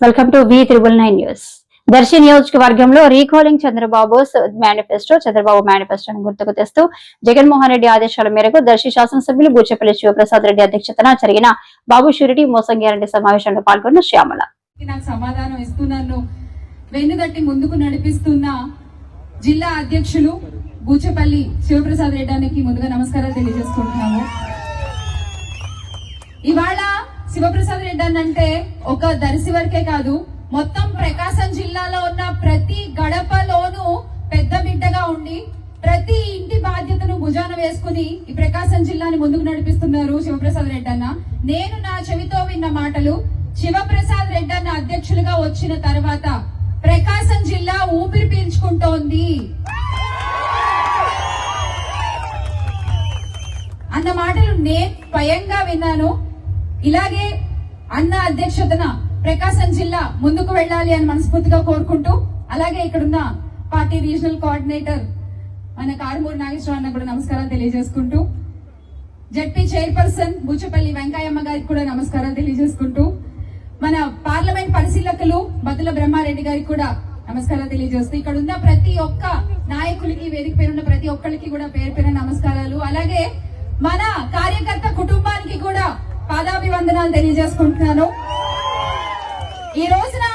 Welcome to V triple nine news Darsi నియోజకవర్గంలో recalling Chandrababu manifesto Chandrababu మేనిఫెస్టోను గుర్తుకు తెస్తూ జగన్మోహన్ రెడ్డి ఆదేశాల మేరకు దర్శి శాసనసభ్యులు బూచపల్లి శివప్రసాద్ రెడ్డి అధ్యక్షతన జరిగిన బాబు షూరిటీ మోసం గ్యారంటీ సమావేశంలో పాల్గొన్న శ్యామల. సమాధానం ఇస్తూ వెన్నుదట్టి ముందుకు నడిపిస్తున్న జిల్లా అధ్యక్షులు బూచపల్లి శివప్రసాద్ రెడ్డానికి ముందుగా నమస్కారాలు తెలియజేసుకుంటున్నాము. ఇవాళ శివప్రసాద్ రెడ్డి అంటే ఒక దర్శి వరకే కాదు మొత్తం ప్రకాశం జిల్లాలో ఉన్న ప్రతి గడపలోనూ పెద్ద బిడ్డగా ఉండి ప్రతి ఇంటి బాధ్యతను భుజాన వేసుకుని ఈ ప్రకాశం జిల్లాని ముందుకు నడిపిస్తున్నారు శివప్రసాద్ రెడ్డి అన్న నేను నా చెవితో విన్న మాటలు శివప్రసాద్ రెడ్డి అన్న అధ్యక్షులుగా వచ్చిన తర్వాత ప్రకాశం జిల్లా ఊపిరి పీల్చుకుంటోంది. అన్న మాటలు నేను స్వయంగా విన్నాను. ఇలాగే అన్న అధ్యక్షతన ప్రకాశం జిల్లా ముందుకు వెళ్ళాలి అని మనస్ఫూర్తిగా కోరుకుంటూ అలాగే ఇక్కడున్న పార్టీ రీజనల్ కోఆర్డినేటర్ మన కారుమూరి నాగేశ్వర అన్న కూడా నమస్కారాలు తెలియజేసుకుంటూ జడ్పీ చైర్పర్సన్ బూచపల్లి వెంకయ్యమ్మ గారికి కూడా నమస్కారాలు తెలియజేసుకుంటూ మన పార్లమెంట్ పరిశీలకులు బతుల బ్రహ్మారెడ్డి గారికి కూడా నమస్కారాలు తెలియజేస్తూ ఇక్కడ ఉన్న ప్రతి ఒక్క నాయకులకి వేదిక పేరున్న ప్రతి ఒక్కరికి కూడా పేరు పేరు నమస్కారాలు. అలాగే మన కార్యకర్త కుటుంబానికి కూడా పాదాభివందనాలు తెలియజేసుకుంటున్నాను. ఈ రోజున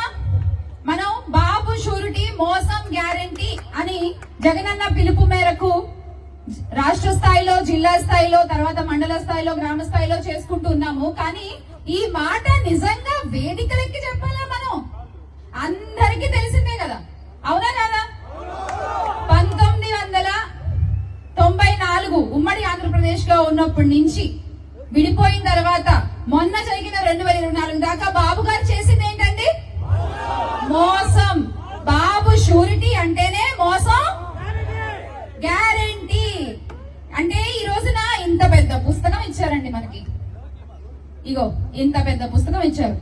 మనం బాబు షూరిటీ మోసం గ్యారంటీ అని జగనన్న పిలుపు మేరకు రాష్ట్ర స్థాయిలో జిల్లా స్థాయిలో తర్వాత మండల స్థాయిలో గ్రామ స్థాయిలో చేసుకుంటున్నాము కానీ ఈ మాట నిజంగా వేదికలెక్కి చెప్పాలా మనం? అందరికీ తెలిసిందే కదా. అవునా కాదా? పంతొమ్మిది వందల తొంభై నాలుగు ఉమ్మడి ఆంధ్రప్రదేశ్లో ఉన్నప్పటి నుంచి విడిపోయి తర్వాత మొన్న జరిగిన రెండు వేల ఇరవై నాలుగు దాకా బాబు గారు చేసింది ఏంటండి? మోసం. బాబు షూరిటీ అంటేనే మోసం? గ్యారంటీ. అంటే ఈ రోజున ఇంత పెద్ద పుస్తకం ఇచ్చారండి మనకి. ఇగో ఇంత పెద్ద పుస్తకం ఇచ్చారు.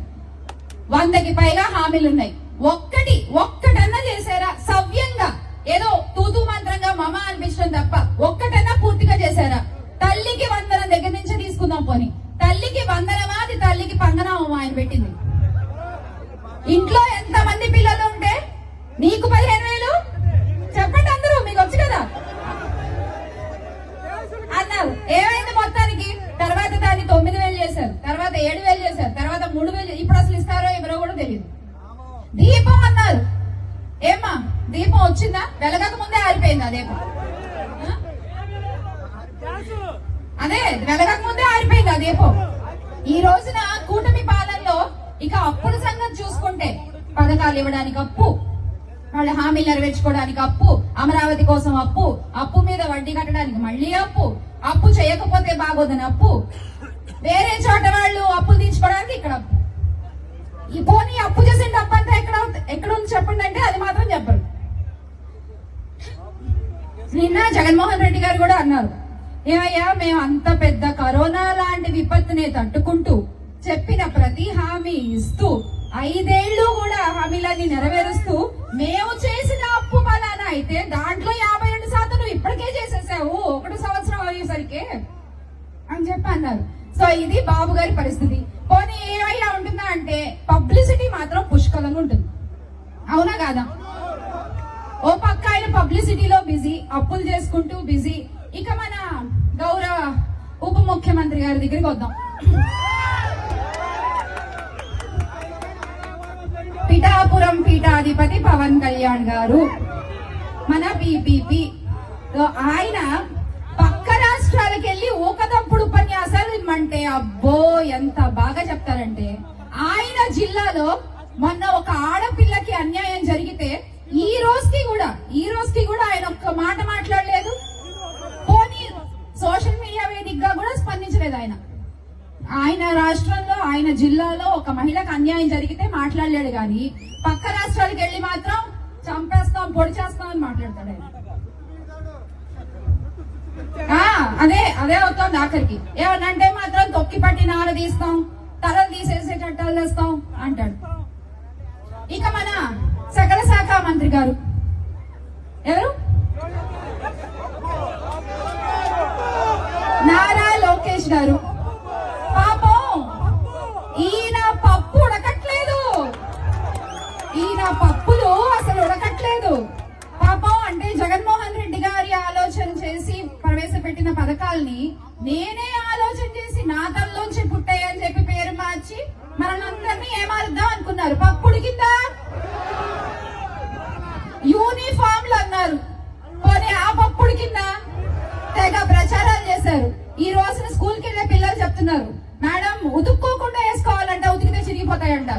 వందకి పైగా హామీలు ఉన్నాయి ఇంట్లో ఎంత మంది పిల్లలు ఉంటే? నీకు పదిహేను వేలు? చెప్పండి అందరూ మీకు వచ్చు కదా? అన్నారు. ఏమైంది మొత్తానికి? తర్వాత దాన్ని తొమ్మిది వేలు చేశారు. తర్వాత ఏడు వేలు చేశారు. తర్వాత మూడు వేలు ఇప్పుడు అసలు ఇస్తారో ఎవరో కూడా తెలియదు. దీపం అన్నారు. ఏమ్మా దీపం వచ్చిందా? వెలగక ముందే ఆరిపోయింది ఆ? దీపం అదే వెలగక ముందే ఆరిపోయింది ఆ దీపం? ఈ రోజున కూటమి పాలనలో ఇక అప్పుల సంగతి చూసుకుంటే పథకాలు ఇవ్వడానికి అప్పు వాళ్ళ హామీలు నెరవేర్చుకోవడానికి అప్పు అమరావతి కోసం అప్పు అప్పు మీద వడ్డీ కట్టడానికి మళ్ళీ అప్పు అప్పు చేయకపోతే బాగోదని అప్పు. వేరే చోట వాళ్ళు అప్పులు తీర్చుకోవడానికి ఇక్కడ అప్పు. ఈ పోనీ అప్పు చేసిన డబ్బు అంతా ఎక్కడ ఎక్కడ ఉంది చెప్పండి అంటే అది మాత్రం చెప్పరు. నిన్న జగన్మోహన్ రెడ్డి గారు కూడా అన్నారు ఏమయ్యా మేము అంత పెద్ద కరోనా లాంటి విపత్తుని తట్టుకుంటూ చెప్పిన ప్రతి హామీ ఇస్తూ ఐదేళ్ళు కూడా హామీలన్నీ నెరవేరుస్తూ మేము చేసిన అప్పు పలానా అయితే దాంట్లో యాభై రెండు శాతం నువ్వు ఇప్పటికే చేసేసావు. ఒకటి సంవత్సరం అయ్యేసరికి అని చెప్పి అన్నారు. సో ఇది బాబు గారి పరిస్థితి. పోనీ ఏమైనా ఉంటుందా అంటే పబ్లిసిటీ మాత్రం పుష్కలంగా ఉంటుంది. అవునా కాదా? ఓ పక్క ఆయన పబ్లిసిటీలో బిజీ అప్పులు చేసుకుంటూ బిజీ. ఇక మన గౌరవ ఉప ముఖ్యమంత్రి గారి దగ్గరికి వద్దాం. పిఠాపురం పీఠాధిపతి పవన్ కళ్యాణ్ గారు. మన పీపీపీ. ఆయన పక్క రాష్ట్రాలకు వెళ్ళి ఒకదప్పుడు ఉపన్యాసాలు ఇమ్మంటే అబ్బో ఎంత బాగా చెప్తారంటే ఆయన జిల్లాలో మొన్న ఒక ఆడ అన్యాయం జరిగితే ఈ రోజుకి కూడా ఈ రోజుకి కూడా ఆయన ఒక్క మాట మాట్లాడలేదు పోనీ సోషల్ మీడియా వేదికగా కూడా స్పందించలేదు ఆయన ఆయన రాష్ట్రంలో ఆయన జిల్లాలో ఒక మహిళకు అన్యాయం జరిగితే మాట్లాడలేడు కానీ పక్క రాష్ట్రాలకు వెళ్ళి మాత్రం చంపేస్తాం పొడి చేస్తాం అని మాట్లాడతాడు ఆయన. ఆ, అదే అదే అవుతుంది ఆఖరికి. ఏమనంటే మాత్రం తొక్కి పట్టి నార తీస్తాం తలలు తీసేసే చట్టాలు తెస్తాం అంటాడు. ఇక మన సకల శాఖ మంత్రి గారు. ఎవరు? నారా లోకేష్ గారు. అసలు ఉడకట్లేదు పాపం అంటే జగన్మోహన్ రెడ్డి గారి ఆలోచన చేసి ప్రవేశపెట్టిన పథకాల్ని నేనే ఆలోచన చేసి నా తల్లోంచి పుట్టాయని చెప్పి పేరు మార్చి మనందరినీ ఏమారుద్దాం అనుకున్నారు. పప్పుడు కింద యూనిఫామ్లు అన్నారు. పోనీ ఆ పప్పుడు కింద తెగ ప్రచారాలు చేశారు. ఈ రోజున స్కూల్కి వెళ్ళే పిల్లలు చెప్తున్నారు. మేడం ఉతుక్కోకుండా వేసుకోవాలంటే ఉతికితే చిరిగిపోతాయంట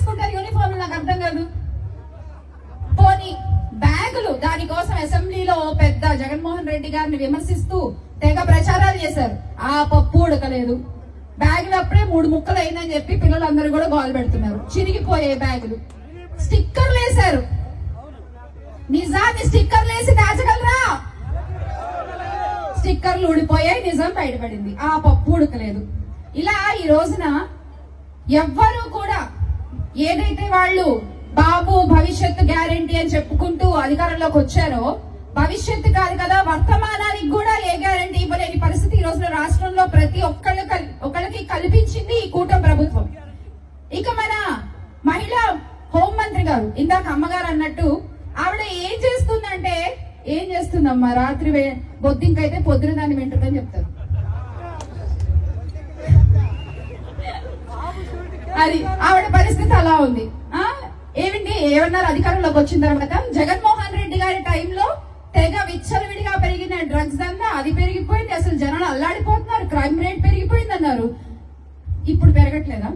వేసుకుంటారు యూనిఫామ్ నాకు అర్థం కాదు. పోనీ బ్యాగులు దానికోసం అసెంబ్లీలో పెద్ద జగన్మోహన్ రెడ్డి గారిని విమర్శిస్తూ తెగ ప్రచారాలు చేశారు. ఆ పప్పు ఉడకలేదు. బ్యాగులు అప్పుడే మూడు ముక్కలు అయిందని చెప్పి పిల్లలందరూ కూడా గోలు పెడుతున్నారు. చిరిగిపోయే బ్యాగులు. స్టిక్కర్లు వేశారు. నిజాన్ని స్టిక్కర్లు వేసి దాచగలరా? స్టిక్కర్లు ఊడిపోయాయి నిజం బయటపడింది. ఆ పప్పు ఉడకలేదు. ఇలా ఈ రోజున ఎవ్వరూ కూడా ఏదైతే వాళ్ళు బాబు భవిష్యత్తు గ్యారంటీ అని చెప్పుకుంటూ అధికారంలోకి వచ్చారో భవిష్యత్తు కాదు కదా వర్తమానానికి కూడా ఏ గ్యారంటీ ఇవ్వలేని పరిస్థితి ఈ రోజున రాష్ట్రంలో ప్రతి ఒక్కళ్ళు కల్- కల్పించింది ఈ కూటమి ప్రభుత్వం. ఇక మన మహిళా హోంమంత్రి గారు ఇందాక అమ్మగారు అన్నట్టు ఆవిడ ఏం చేస్తుందంటే ఏం చేస్తుందమ్మా? రాత్రి బొద్దింకైతే పొద్దున దాన్ని వింటుందని చెప్తారు. అది ఆవిడ పరిస్థితి అలా ఉంది. ఆ? ఏమిటి ఏమన్నారు? అధికారంలోకి వచ్చిన తర్వాత జగన్మోహన్ రెడ్డి గారి టైంలో తెగ విచ్చలవిడిగా పెరిగిన డ్రగ్స్ అంతా అది పెరిగిపోయింది. అసలు జనాలు అల్లాడిపోతున్నారు. క్రైమ్ రేట్ పెరిగిపోయింది అన్నారు ఇప్పుడు పెరగట్లేదా?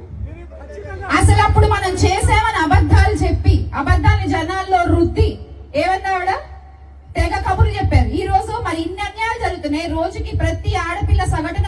అసలు అప్పుడు మనం చేసామని అబద్ధాలు చెప్పి అబద్ధాన్ని జనాల్లో రుద్ది ఏమన్నా ఆవిడ? తెగ కబుర్లు చెప్పారు. ఈ రోజు మరి ఇన్ని అన్యాయాలు జరుగుతున్నాయి. రోజుకి ప్రతి ఆడపిల్ల సగటున